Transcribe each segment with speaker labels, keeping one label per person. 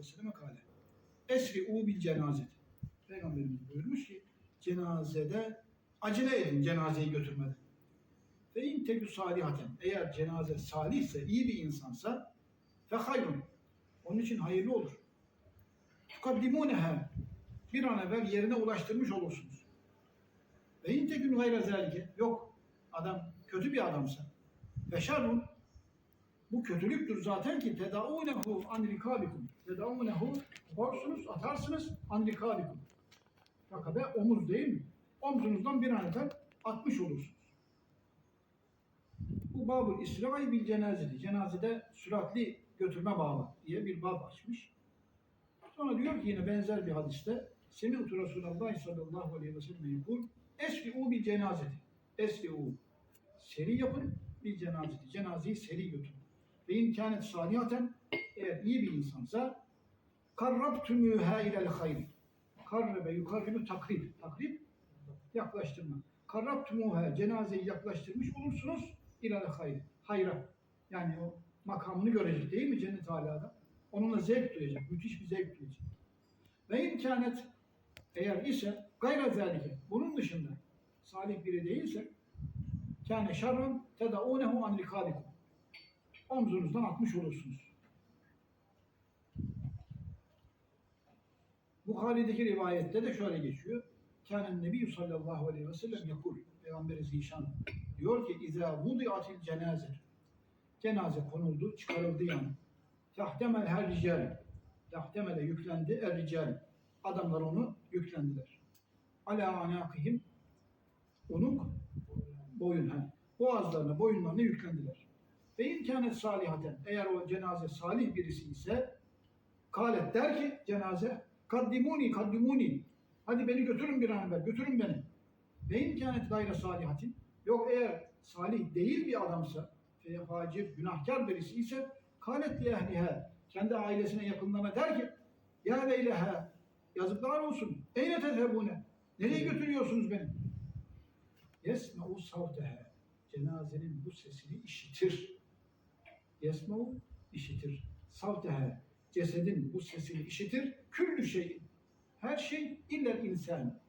Speaker 1: ve selleme kâle. Esri'û bil cenazeti. Peygamberimiz buyurmuş ki cenazede acele edin cenazeyi götürmede. Ve in tekü salihaten. Eğer cenaze salihse, iyi bir insansa fe hayrun. Onun için hayırlı olur. Tukaddimuneha. Bir an evvel yerine ulaştırmış olursunuz. Ve in tekün gayre zelike. Yok. Adam kötü bir adamsa. Ve şerrun. Bu kötülüktür zaten ki tedaunehu an rikabikum. Tedaunehu korsunuz, atarsınız an rikabikum. Rakabe omuz değil mi? Omzunuzdan bir an evvel atmış olursunuz. Bu babul İsrail bil cenazeti. Cenazede süratli götürme babı diye bir bab açmış. Sonra diyor ki yine benzer bir hadiste Semi'tu Resulallah sallallahu aleyhi ve sellem yekul Esri'u bil cenazeti. Esri'u. Seri yapın bil cenazeti. Cenazeyi seri götürün. Ve imkanet salihaten eğer iyi bir insansa karrabtümühâ ilel hayri. Karrebe yukarribu takrib. Takrib yaklaştırma. Karrabtümühâ cenazeyi yaklaştırmış olursunuz ilel hayri. Hayra. Yani o makamını görecek değil mi cennet alada? Onunla zevk duyacak. Müthiş bir zevk duyacak. Ve imkanet eğer ise gayra zalike bunun dışında salih biri değilse kâne şerran tedaunehu an rikâbikum omzunuzdan atmış olursunuz. Bukhari'deki rivayette de şöyle geçiyor. Kânen Nebi sallallahu aleyhi ve sellem yakul. Peygamber-i Zişan diyor ki İzâ vudiatil cenaze Cenaze konuldu, çıkarıldı yani. Tahtemel her rical. Tahtemele yüklendi er rical. Adamlar onu yüklendiler. Ala anakihim unuk boyun. Ha. Boğazlarına, boyunlarına yüklendiler. Ve imkanet salihaten eğer o cenaze salih birisi ise kalet der ki cenaze kaddimuni kaddimuni hadi beni götürün bir an evvel götürün beni. Ve imkanet gayre salihatin yok eğer salih değil bir adamsa facir günahkar birisi ise kalet li ehliha kendi ailesine yakınlarına der ki ya veyleha yazıklar olsun eyne tezhebune nereye götürüyorsunuz beni? Yesme'u savteha cenazenin bu sesini işitir. Yesme'u işitir. Savtehe cesedin bu sesini işitir. Küllü şey her şey illa insan.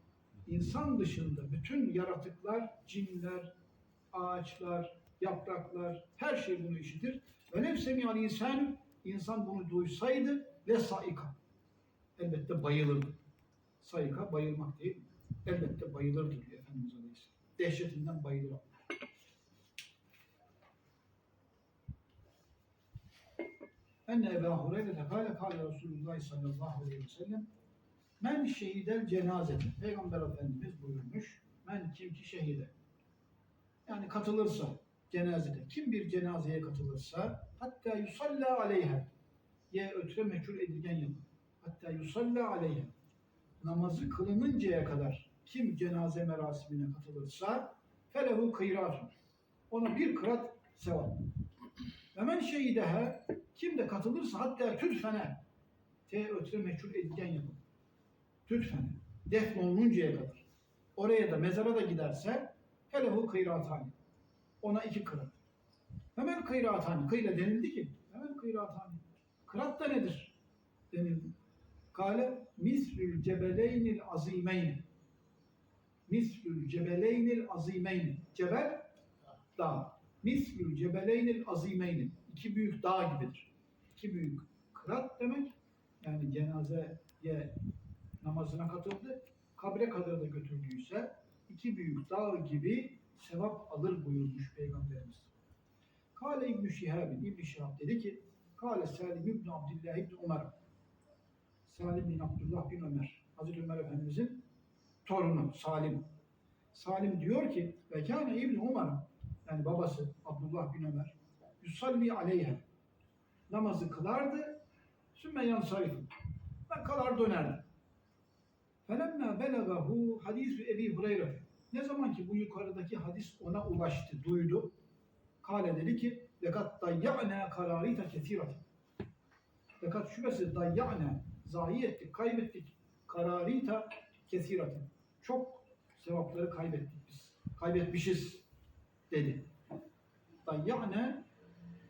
Speaker 1: İnsan dışında bütün yaratıklar, cinler, ağaçlar, yapraklar her şey bunu işitir. Ve nefsemi al insan insan bunu duysaydı ve saika. Elbette bayılırdı. Saika bayılmak değil? Elbette bayılırdı diyor Efendimiz Aleyhisselam. Dehşetinden bayılır. Enne Ebu Hureyre kâle kâle Resulullah sallallahu aleyhi ve sellem Men şehidel cenazete. Peygamber Efendimiz buyurmuş. Men kim ki şehide. Yani katılırsa cenazede. Kim bir cenazeye katılırsa hatta yusalla aleyha. Ye ötre meçhul edilgen yapın. Hatta yusalla aleyha. Namazı kılınıncaya kadar kim cenaze merasimine katılırsa felehu kıyratun. Ona bir kırat sevap. Ve men şehideha kim de katılırsa hatta tütfene te ötre meçhul edilgen yapın. Tütfene. Defnolununcaya kadar. Oraya da mezara da giderse felehu kıyratani. Ona iki kırat. Hemen kıyratani. Kıyla denildi ki hemen kıyratani. Kırat da nedir? Denildi. Kale mislül cebeleynil azimeyni. Mislül cebeleynil azimeyni. Cebel dağ. Mislül cebeleynil azimeyni. İki büyük dağ gibidir. İki büyük kırat demek. Yani cenazeye namazına katıldı. Kabre kadar da götürdüyse iki büyük dağ gibi sevap alır buyurmuş Peygamberimiz. Kale İbn-i Şihab'in, İbn-i Şihab dedi ki, Kale Salim İbn Abdillah İbn Ömer. Salim bin Abdullah bin Ömer. Hazreti Ömer Efendimizin torunu Salim. Salim diyor ki, ve kâne İbn Ömer, yani babası Abdullah bin Ömer, yusalli aleyhe. Namazı kılardı, sümme yansarifin. Ben kalar dönerdim. Felemma belagahu hadisu Ebi Hureyre. Ne zaman ki bu yukarıdaki hadis ona ulaştı, duydu. Kale dedi ki, lekat dayya'na kararita kesirat. Lekat şüphesiz dayya'na, zayi ettik, kaybettik. Kararita kesirat. Çok sevapları kaybettik biz. Kaybetmişiz dedi. Dayya'na,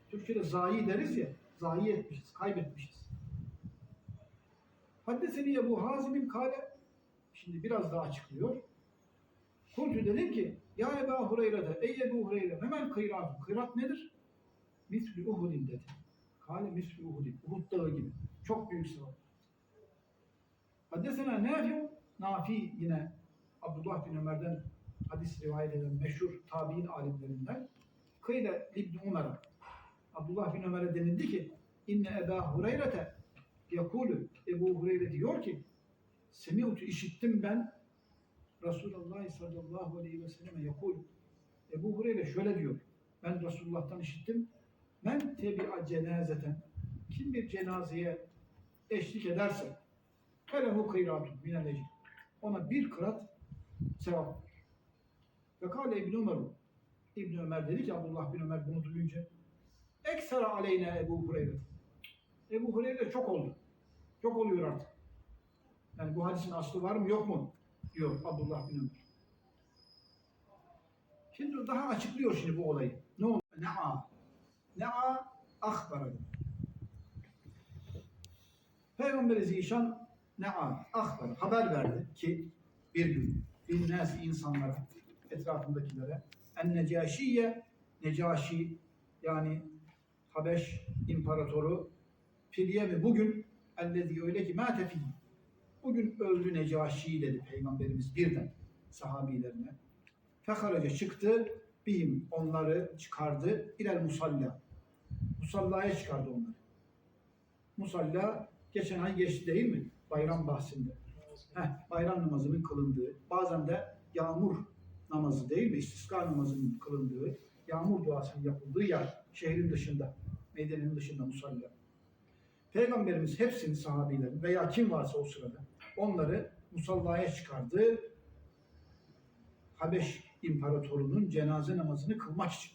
Speaker 1: Türkçe'de zayi deriz ya, zayi etmişiz, kaybetmişiz. Haddeseni Ebu Hazim'in kale şimdi biraz daha açıklıyor. Kultu dedim ki ya Ebu Hureyre'de ey Ebu Hureyre hemen kıyrat. Kıyrat nedir? Misli Uhud'in dedi. Kale misli Uhud'in. Uhud dağı gibi. Çok büyük sevap. Haddesena Nafi Nafi yine Abdullah bin Ömer'den hadis rivayet eden meşhur tabi'in alimlerinden. Kıyle İbn Umer'a Abdullah bin Ömer'e denildi ki inne Eba Hureyre'te yakulü Ebu Hureyre diyor ki Semi'utu işittim ben. Resulullah sallallahu aleyhi ve selleme yakul Ebu Hureyre şöyle diyor. Ben Resulullah'tan işittim. Men tebi'a cenazeten kim bir cenazeye eşlik ederse felehu kıyratun minel ona bir kırat sevap ve kâle İbn Ömer İbn Ömer dedi ki Abdullah bin Ömer bunu duyunca eksera aleyne Ebu Hureyre Ebu Hureyre çok oldu. Çok oluyor artık. Yani bu hadisin aslı var mı yok mu? diyor Abdullah bin Ömer. Şimdi daha açıklıyor şimdi bu olayı. Ne oldu? Ne'a. Ne'a ahbara. Peygamberi Zişan Ne'a ahbara. Haber verdi ki bir gün binnâs insanlara etrafındakilere en necaşiye necaşi yani Habeş imparatoru Filyemi bugün ellezi öyle ki mâte fihi. Bugün öldü Necaşi dedi Peygamberimiz birden sahabilerine. Feharaca çıktı, bihim onları çıkardı, ilel musalla. Musallaya çıkardı onları. Musalla geçen ay geçti değil mi? Bayram bahsinde. Heh, bayram namazının kılındığı, bazen de yağmur namazı değil mi? İstiska namazının kılındığı, yağmur duasının yapıldığı yer şehrin dışında, Medine'nin dışında musalla. Peygamberimiz hepsini sahabilerin veya kim varsa o sırada onları musallaya çıkardı. Habeş İmparatorunun cenaze namazını kılmak için.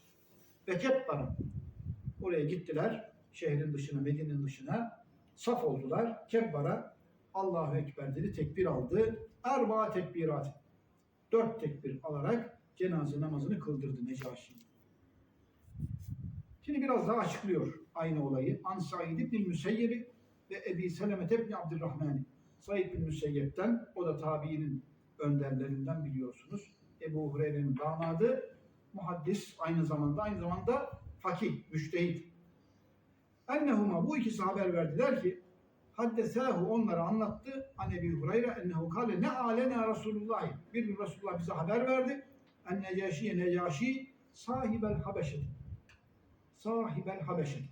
Speaker 1: Ve Kepbar'a oraya gittiler. Şehrin dışına, Medine'nin dışına saf oldular. Kebbar'a Allahu Ekber dedi, tekbir aldı. Erba tekbirat. Dört tekbir alarak cenaze namazını kıldırdı Necaşi. Şimdi biraz daha açıklıyor aynı olayı. An Said ibn Müseyyebi ve Ebi Selemet ibn Abdurrahman. Said bin Müseyyep'ten, o da tabiinin önderlerinden biliyorsunuz. Ebu Hureyre'nin damadı, muhaddis aynı zamanda, aynı zamanda fakih, müştehit. Ennehuma bu ikisi haber verdiler ki haddesehu onlara anlattı. An Ebi Hureyre ennehu kale ne alena Resulullah. Bir gün Resulullah bize haber verdi. En necaşiye necaşi sahibel habeşet. Sahibel habeşet.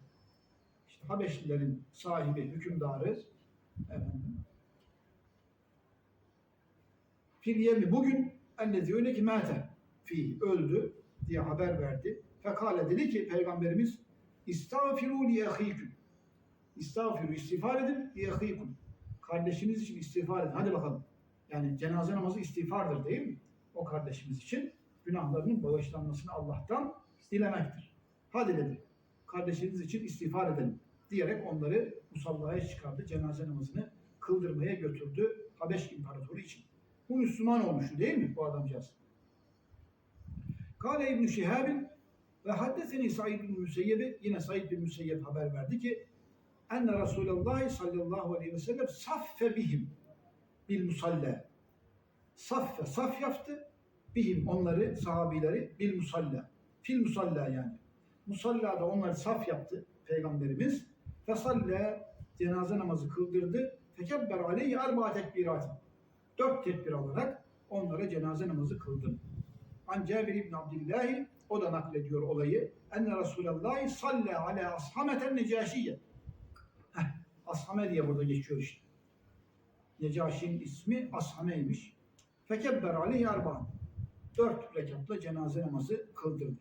Speaker 1: İşte Habeşlilerin sahibi, hükümdarı efendim, Filyemi bugün ellezi öyle ki mâte fi öldü diye haber verdi. Fekale dedi ki Peygamberimiz İstağfiru li ehîküm. İstağfiru istiğfar edin li ehîküm. Kardeşiniz için istiğfar edin. Hadi bakalım. Yani cenaze namazı istiğfardır değil mi? O kardeşimiz için günahlarının bağışlanmasını Allah'tan dilemektir. Hadi dedi. Kardeşiniz için istiğfar edelim diyerek onları musallaya çıkardı. Cenaze namazını kıldırmaya götürdü Habeş İmparatoru için. Bu Müslüman olmuştu değil mi bu adamcağız? Kale İbn-i Şihab'in ve haddeseni Said bin Müseyyeb'i yine Said bin Müseyyeb haber verdi ki enne Resulullah sallallahu aleyhi ve sellem saffe bihim bil musalla. Saffe, saf yaptı. Bihim onları, sahabileri bil musalla. Fil musalla yani. Musallada onları saf yaptı Peygamberimiz. Fesalle cenaze namazı kıldırdı. Fekebber aleyhi arba tekbiratın. Dört tekbir alarak onlara cenaze namazı kıldırdı. An Cabir İbn Abdillahi o da naklediyor olayı. Enne Resulallah salle ala ashameten necaşiye. Ashame diye burada geçiyor işte. Necaşi'nin ismi Ashame'ymiş. Fekebber aleyhi arba. Dört rekatla cenaze namazı kıldırdı.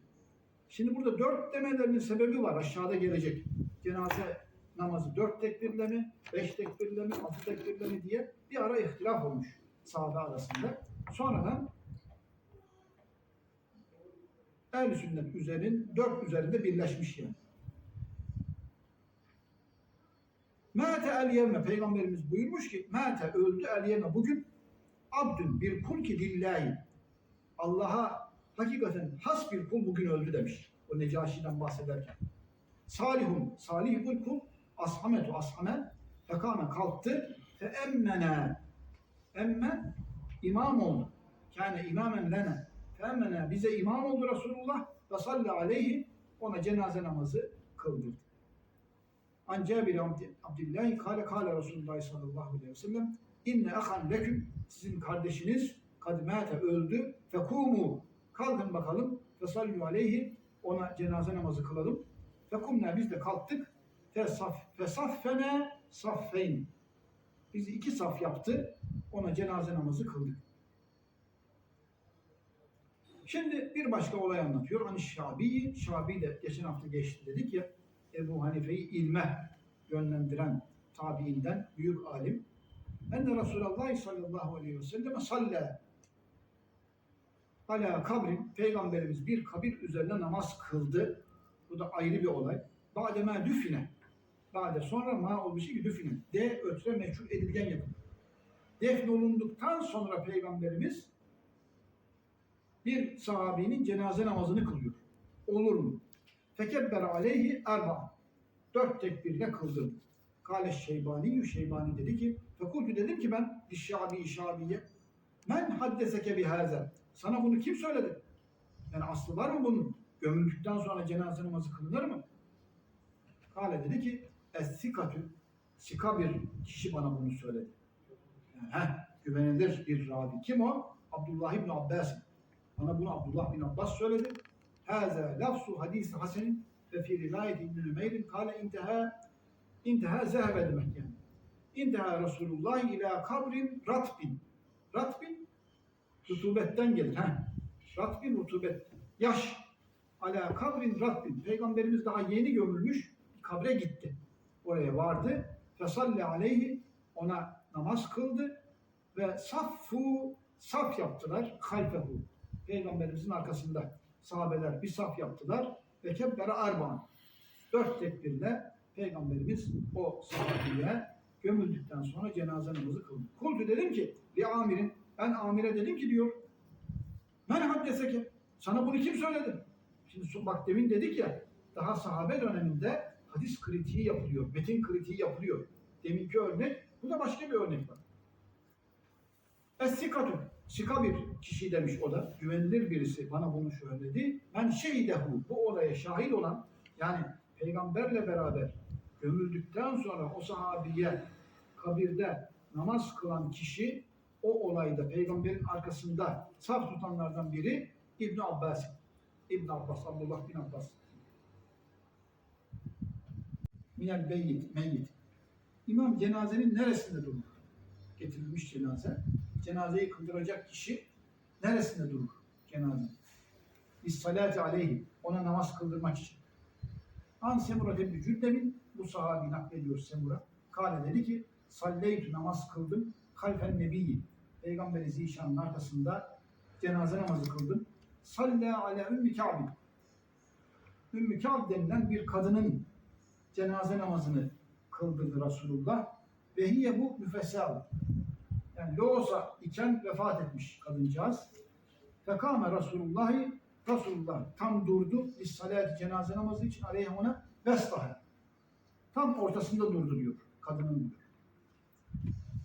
Speaker 1: Şimdi burada dört demelerinin sebebi var. Aşağıda gelecek. Cenaze namazı dört tekbirle mi, beş tekbirle mi, altı tekbirle mi diye bir ara ihtilaf olmuş sahabe arasında. Sonradan ehl sünnet üzerin dört üzerinde birleşmiş yani. Mâte el yevme Peygamberimiz buyurmuş ki Mâte öldü el yevme bugün abdün bir kul ki lillahi Allah'a hakikaten has bir kul bugün öldü demiş. O Necaşi'den bahsederken. Salihun, salih bir kul ashametu ashame fekame kalktı fe emmena emme imam oldu. Kâne imamen lene fe emmena bize imam oldu Resulullah ve salli aleyhi ona cenaze namazı kıldırdı. An Cabir Abd- Abdillah kâle kâle Resulullah sallallahu aleyhi ve sellem inne ahan leküm sizin kardeşiniz kad mâte öldü fekûmû kalkın bakalım fesallu aleyhi ona cenaze namazı kılalım. Fekumna biz de kalktık. Fesaf, fesaffene saffeyn. Bizi iki saf yaptı. Ona cenaze namazı kıldık. Şimdi bir başka olay anlatıyor. Hani Şabi, Şabi de geçen hafta geçti dedik ya. Ebu Hanife'yi ilme yönlendiren tabiinden büyük alim. Enne Resulullah sallallahu aleyhi ve sellem salla ala kabrin peygamberimiz bir kabir üzerine namaz kıldı. Bu da ayrı bir olay. Ba'de ma düfine. Ba'de sonra ma olmuş ki düfine. De ötre meçhul edilgen yapım. Defnolunduktan sonra peygamberimiz bir sahabinin cenaze namazını kılıyor. Olur mu? Fekebber aleyhi erba. Dört tekbirle kıldım. Kale Şeybani, Şeybani dedi ki, fekultu dedim ki ben Şabi Şabi'ye men haddeseke bihaze. Sana bunu kim söyledi? Yani aslı var mı bunun? Gömüldükten sonra cenaze namazı kılınır mı? Kale dedi ki Es-sikatü Sika bir kişi bana bunu söyledi. Yani, heh, güvenilir bir ravi. Kim o? Abdullah ibn Abbas. Bana bunu Abdullah bin Abbas söyledi. Haza lafzu hadisi hasenin ve fi rivayet İbn Ümeyrin kale inteha inteha zehebe demek yani. İnteha Resulullah ila kabrin ratbin. Ratbin rutubetten gelir. Heh. Ratbin rutubet. Yaş. Ala kabrin ratbin. Peygamberimiz daha yeni gömülmüş. Kabre gitti. Oraya vardı. Fesalli aleyhi. Ona namaz kıldı. Ve saffu saf yaptılar. Halfehu. Peygamberimizin arkasında sahabeler bir saf yaptılar. Ve kebbere arba'an. Dört tekbirle Peygamberimiz o sahabeye gömüldükten sonra cenaze namazı kıldı. Kultu dedim ki li amirin ben amire dedim ki diyor men haddeseke sana bunu kim söyledi? Şimdi bak demin dedik ya daha sahabe döneminde hadis kritiği yapılıyor. Metin kritiği yapılıyor. Deminki örnek bu da başka bir örnek var. Es-sikatü Sika bir kişi demiş o da. Güvenilir birisi bana bunu söyledi. Ben şehidehu bu olaya şahit olan yani peygamberle beraber gömüldükten sonra o sahabiye kabirde namaz kılan kişi o olayda peygamberin arkasında saf tutanlardan biri İbn Abbas. İbn Abbas, Abdullah bin Abbas. Minel beyyit, meyyit. İmam cenazenin neresinde durur? Getirilmiş cenaze. Cenazeyi kıldıracak kişi neresinde durur cenaze? İssalati aleyhi. Ona namaz kıldırmak için. An Semura ibn Cüddem'in bu sahabi naklediyor Semura. Kale dedi ki salleytü namaz kıldım halfen nebiyyi. Peygamberi Zişan'ın arkasında cenaze namazı kıldım. Salle ala Ümmü Kâb'in. Ümmü Kâb denilen bir kadının cenaze namazını kıldırdı Resulullah. Ve hiye bu müfessal. Yani Loğusa iken vefat etmiş kadıncağız. Fekame Resulullahi Resulullah tam durdu. Lissalati cenaze namazı için aleyhe ona vestahe. Tam ortasında durdu diyor. Kadının diyor.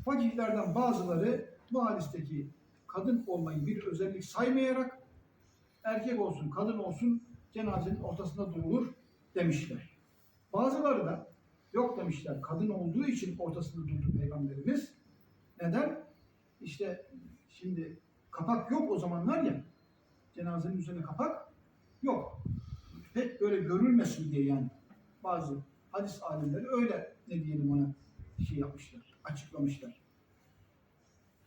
Speaker 1: Fakihlerden bazıları bu hadisteki kadın olmayı bir özellik saymayarak erkek olsun, kadın olsun cenazenin ortasında durulur demişler. Bazıları da yok demişler. Kadın olduğu için ortasında durdu Peygamberimiz. Neden? İşte şimdi kapak yok o zamanlar ya. Cenazenin üzerine kapak yok. Pek böyle görülmesin diye yani. Bazı hadis alimleri öyle ne diyelim ona şey yapmışlar, açıklamışlar.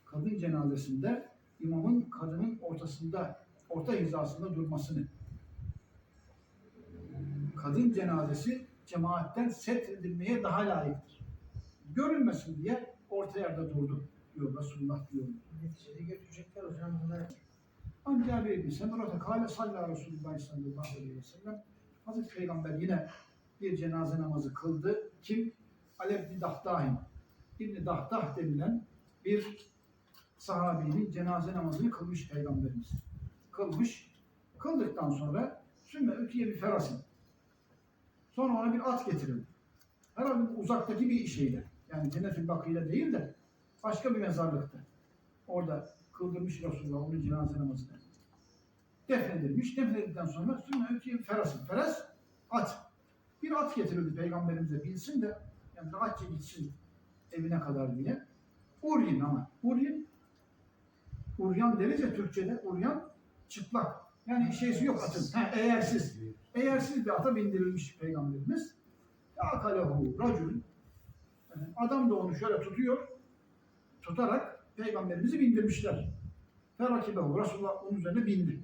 Speaker 1: Kadın cenazesinde imamın kadının ortasında, orta hizasında durmasını. Kadın cenazesi cemaatten setredilmeye daha layıktır. Görülmesin diye orta yerde durdu diyor Resulullah diyor.
Speaker 2: Neticede götürecekler hocam bunlar.
Speaker 1: An Cabir ibn Semurata kâle sallâ Resulullah sallallahu aleyhi ve sellem. Hazreti Peygamber yine bir cenaze namazı kıldı. Kim? Alev bin Dahdahin. İbn Dahdah denilen bir sahabinin cenaze namazını kılmış Peygamberimiz. Kılmış. Kıldıktan sonra sümme ötüye bir ferasin. Sonra ona bir at getirildi. Herhalde uzaktaki bir şeyle. Yani Cennet-ül Bakı'yla değil de başka bir mezarlıkta. Orada kıldırmış Resulullah onun cenaze namazını. Defnedilmiş. Defnedildikten sonra ki ferasın. Feras at. Bir at getirildi peygamberimize binsin de yani rahatça gitsin evine kadar diye. Uryin ama. Uryin Uryan deriz ya Türkçe'de. Uryan çıplak. Yani şeysi yok atın. Ha, eğersiz. Eğersiz bir ata bindirilmiş peygamberimiz. Akalehu racul. Yani adam da onu şöyle tutuyor. Tutarak peygamberimizi bindirmişler. Ferakibehu. Resulullah onun üzerine bindi.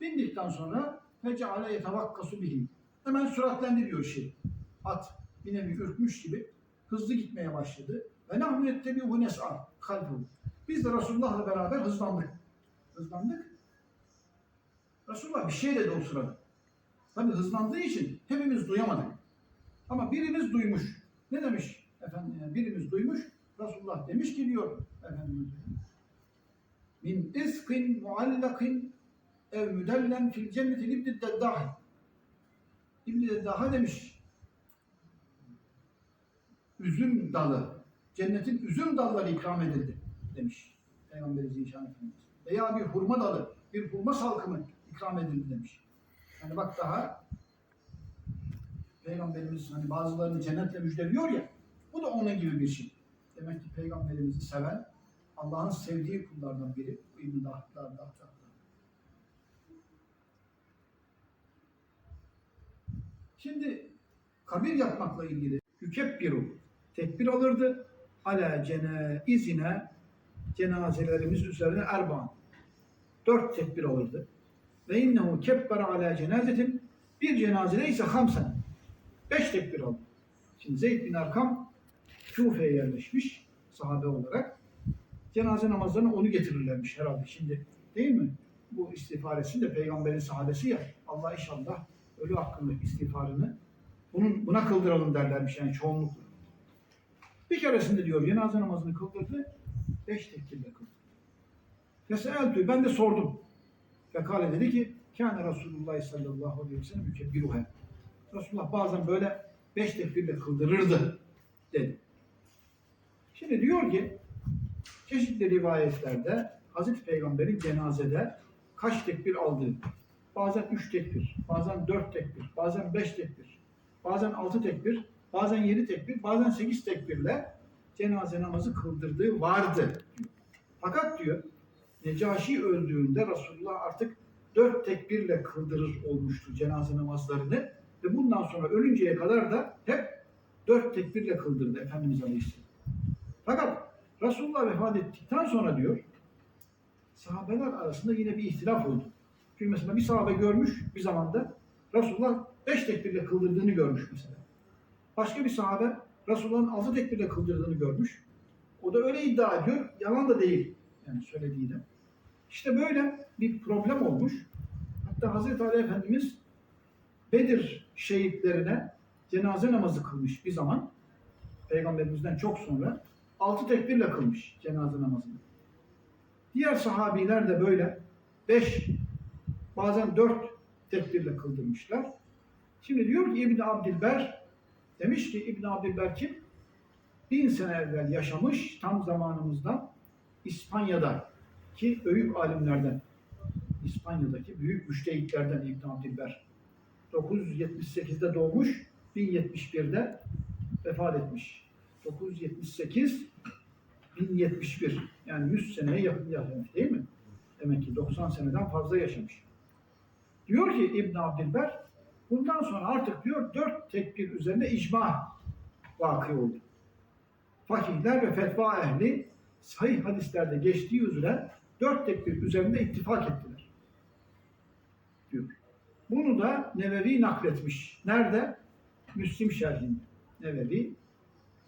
Speaker 1: Bindikten sonra feceale yetevakkasu bihi. Hemen süratlendi diyor şey. At bir nevi ürkmüş gibi hızlı gitmeye başladı. Ve nahnu yettebi'hu nes'a halfuhu. Biz de Resulullah'la beraber hızlandık. Hızlandık. Resulullah bir şey dedi o sırada. Tabii hızlandığı için hepimiz duyamadık. Ama birimiz duymuş. Ne demiş? Efendim birimiz duymuş. Resulullah demiş ki diyor Efendimiz. Min iskin muallakin ev müdellen fil cenneti libdi deddahi. İbn-i Deddaha demiş. Üzüm dalı. Cennetin üzüm dalları ikram edildi demiş. Peygamber Zişan Efendimiz. Veya bir hurma dalı, bir hurma salkımı ikram edildi demiş. Yani bak daha Peygamberimiz hani bazılarını cennetle müjdeliyor ya, bu da onun gibi bir şey. Demek ki Peygamberimizi seven, Allah'ın sevdiği kullardan biri. Bu İbn-i. Şimdi kabir yapmakla ilgili yükebbiru tekbir alırdı. Ala cene izine cenazelerimiz üzerine erbaan. Dört tekbir alırdı. Ve innehu kebbere ala cenazetin bir cenazede ise hamsen. Beş tekbir aldı. Şimdi Zeyd bin Arkam Küfe'ye yerleşmiş sahabe olarak. Cenaze namazlarına onu getirirlermiş herhalde şimdi. Değil mi? Bu istifaresi de peygamberin sahabesi ya. Allah inşallah ölü hakkında istiğfarını bunun, buna kıldıralım derlermiş yani çoğunlukla. Bir keresinde diyor cenaze namazını kıldırdı, beş tekbirle kıldı. Feseeltü, ben de sordum. Fekale dedi ki, kâne Resulullah sallallahu aleyhi ve sellem mükebbiruhe. Resulullah bazen böyle beş tekbirle kıldırırdı dedi. Şimdi diyor ki, çeşitli rivayetlerde Hazreti Peygamber'in cenazede kaç tekbir aldığı, bazen üç tekbir, bazen dört tekbir, bazen beş tekbir, bazen altı tekbir, bazen yedi tekbir, bazen sekiz tekbirle cenaze namazı kıldırdığı vardı. Fakat diyor, Necaşi öldüğünde Resulullah artık dört tekbirle kıldırır olmuştu cenaze namazlarını ve bundan sonra ölünceye kadar da hep dört tekbirle kıldırdı Efendimiz Aleyhisselam. Fakat Resulullah vefat ettikten sonra diyor, sahabeler arasında yine bir ihtilaf oldu. Çünkü mesela bir sahabe görmüş bir zamanda Resulullah beş tekbirle kıldırdığını görmüş mesela. Başka bir sahabe Resulullah'ın altı tekbirle kıldırdığını görmüş. O da öyle iddia ediyor. Yalan da değil. Yani söylediği de. İşte böyle bir problem olmuş. Hatta Hazreti Ali Efendimiz Bedir şehitlerine cenaze namazı kılmış bir zaman. Peygamberimizden çok sonra altı tekbirle kılmış cenaze namazını. Diğer sahabiler de böyle beş, bazen dört tekbirle kıldırmışlar. Şimdi diyor ki İbn Abdilber demiş ki İbn Abdilber kim? Bin sene evvel yaşamış tam zamanımızdan İspanya'da ki büyük alimlerden İspanya'daki büyük müştehitlerden İbn Abdilber. 978'de doğmuş, 1071'de vefat etmiş. 978 1071 yani 100 seneye yakın yaşamış değil mi? Demek ki 90 seneden fazla yaşamış. Diyor ki İbn Abdilber bundan sonra artık diyor dört tekbir üzerinde icma vakı oldu. Fakihler ve fetva ehli sahih hadislerde geçtiği üzere dört tekbir üzerinde ittifak ettiler. Diyor. Bunu da Nevevi nakletmiş. Nerede? Müslim şerhinde. Nevevi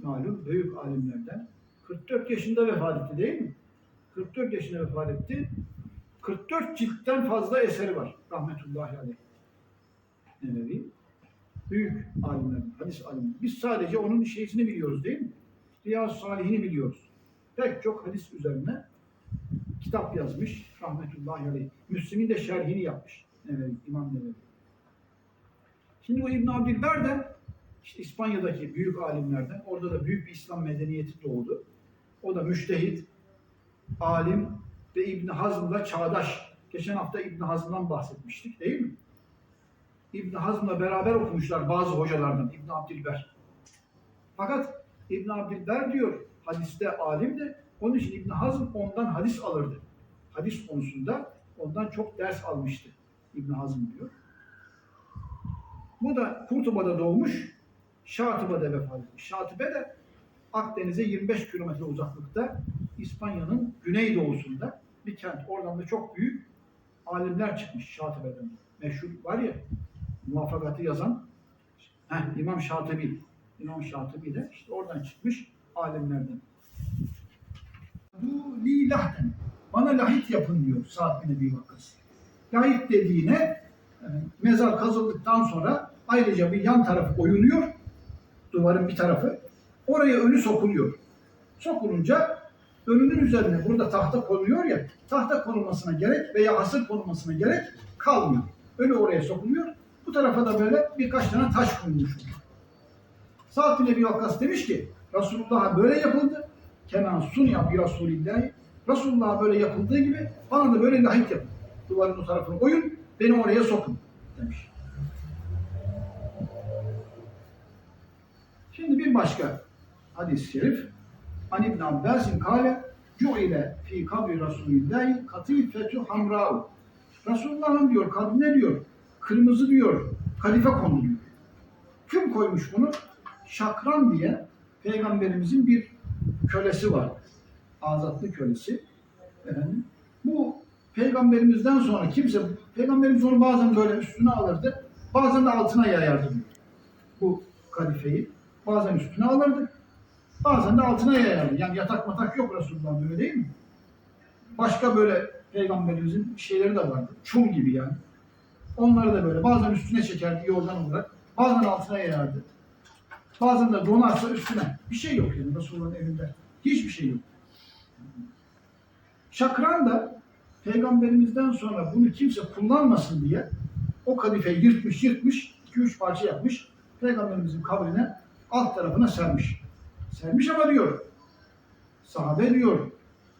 Speaker 1: malum büyük alimlerden 44 yaşında vefat etti değil mi? 44 yaşında vefat etti. 44 ciltten fazla eseri var. Rahmetullahi aleyh. Nevevi. Büyük alimler, hadis alimler. Biz sadece onun şeysini biliyoruz değil mi? Riyaz Salihini biliyoruz. Pek çok hadis üzerine kitap yazmış. Rahmetullahi aleyh. Müslim'in de şerhini yapmış. Nevevi, İmam Nevevi. Şimdi bu İbn Abdilber de işte İspanya'daki büyük alimlerden, orada da büyük bir İslam medeniyeti doğdu. O da müştehit, alim ve İbn Hazm'la çağdaş. Geçen hafta İbn Hazm'dan bahsetmiştik değil mi? İbn Hazm'la beraber okumuşlar bazı hocalardan İbn Abdilber. Fakat İbn Abdilber diyor hadiste alim de onun için İbn Hazm ondan hadis alırdı. Hadis konusunda ondan çok ders almıştı İbn Hazm diyor. Bu da Kurtuba'da doğmuş, Şatiba'da vefat etmiş. Şatibe de Akdeniz'e 25 kilometre uzaklıkta İspanya'nın güneydoğusunda bir kent. Oradan da çok büyük alimler çıkmış Şatibe'den. Meşhur var ya muvaffakatı yazan heh, İmam Şatibi. İmam Şatibi de işte oradan çıkmış alimlerden. Bu li lahden. Bana lahit yapın diyor Sa'd bin Ebi Vakkas. Lahit dediğine e, mezar kazıldıktan sonra ayrıca bir yan tarafı oyuluyor. Duvarın bir tarafı. Oraya ölü sokuluyor. Sokulunca ölünün üzerine burada tahta konuyor ya, tahta konulmasına gerek veya hasır konulmasına gerek kalmıyor. Ölü oraya sokuluyor. Bu tarafa da böyle birkaç tane taş konulmuş. Sa'd bin Ebi Vakkas demiş ki, Resulullah'a böyle yapıldı. Kenan sunya bi Resulillahi. Resulullah'a böyle yapıldığı gibi bana da böyle lahit yapın. Duvarın o tarafını oyun, beni oraya sokun demiş. Bir başka hadis-i şerif. An İbn Abbas'in kâle cu'ile fi kabri Resulillahi katifetü hamra'u. Resulullah'ın diyor kabrine diyor kırmızı diyor kalife kondu diyor. Kim koymuş bunu? Şakran diye peygamberimizin bir kölesi var. Azatlı kölesi. Efendim, bu peygamberimizden sonra kimse peygamberimiz onu bazen böyle üstüne alırdı. Bazen de altına yayardı. Bu kalifeyi. Bazen üstüne alırdı. Bazen de altına yayardı. Yani yatak matak yok Resulullah'ın öyle değil mi? Başka böyle peygamberimizin şeyleri de vardı. Çum gibi yani. Onları da böyle bazen üstüne çekerdi yorgan olarak. Bazen altına yayardı. Bazen de donarsa üstüne. Bir şey yok yani Resulullah'ın evinde. Hiçbir şey yok. Şakran da peygamberimizden sonra bunu kimse kullanmasın diye o kadifeyi yırtmış yırtmış, iki üç parça yapmış. Peygamberimizin kabrine alt tarafına sermiş. Sermiş ama diyor, sahabe diyor,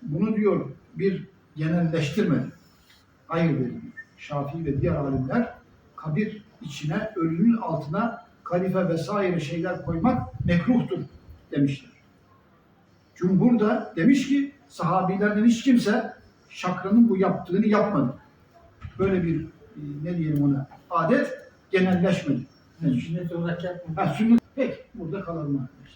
Speaker 1: bunu diyor bir genelleştirmedi. Hayır dedi. Şafii ve diğer alimler kabir içine, ölünün altına kalife vesaire şeyler koymak mekruhtur demişler. Cumhur da demiş ki sahabilerden hiç kimse şakranın bu yaptığını yapmadı. Böyle bir e, ne diyelim ona adet genelleşmedi.
Speaker 2: Sünnet olarak yapmadım.
Speaker 1: Ha, sünnet. Burada arkadaşlar.